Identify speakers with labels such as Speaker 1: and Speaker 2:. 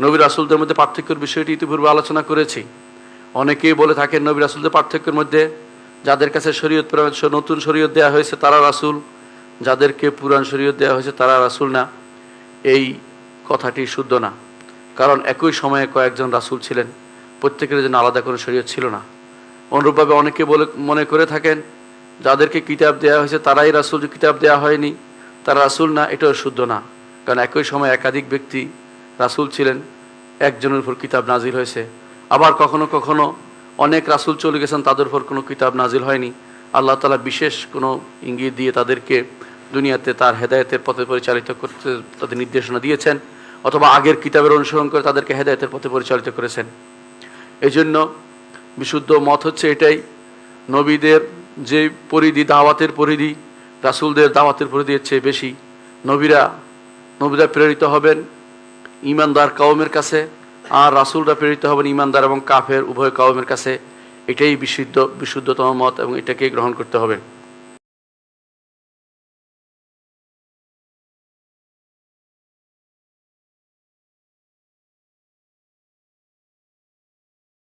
Speaker 1: নবী রাসুলদের মধ্যে পার্থক্যের বিষয়টি ইতিপূর্বে আলোচনা করেছি। অনেকেই বলে থাকেন নবী রাসুলদের পার্থক্যের মধ্যে যাদের কাছে শরীয়ত প্রেরণ নতুন শরীয়ত দেওয়া হয়েছে তারা রাসুল, যাদেরকে পুরাণ শরীয়ত দেওয়া হয়েছে তারা রাসুল না। এই কথাটি শুদ্ধ না। কারণ একই সময়ে কয়েকজন রাসুল ছিলেন, প্রত্যেকের জন্য আলাদা কোনো শরীয়ত ছিল না। অনুরূপভাবে অনেকে বলে, মনে করে থাকেন, যাদেরকে কিতাব দেওয়া হয়েছে তারাই রাসুল কিতাব দেওয়া হয়নি, তারা রাসুল না, এটাও শুদ্ধ না। কারণ একই সময় একাধিক ব্যক্তি রাসুল ছিলেন, একজনের উপর কিতাব নাজিল হয়েছে। আবার কখনো কখনো অনেক রাসুল চলে গেছেন, তাদের উপর কোনো কিতাব নাজিল হয়নি। আল্লাহ তালা বিশেষ কোনো ইঙ্গিত দিয়ে তাদেরকে দুনিয়াতে তার হেদায়েতের পথে পরিচালিত করতে তাদের নির্দেশনা দিয়েছেন, অথবা আগের কিতাবের অনুসরণ করে তাদেরকে হেদায়তের পথে পরিচালিত করেছেন। এই জন্য বিশুদ্ধ মত হচ্ছে এটাই, নবীদের যে পরিধি, দাওয়াতের পরিধি, রাসুলদের দাওয়াতের পরিধির চেয়ে বেশি। নবীরা নবীরা প্রেরিত হবেন ইমানদার কাউমের কাছে, আর রাসুলরা প্রেরিত হবেন ইমানদার এবং কাফের উভয় কাউমের কাছে। এটাই বিশুদ্ধ, বিশুদ্ধতম মত এবং এটাকেই গ্রহণ করতে হবে।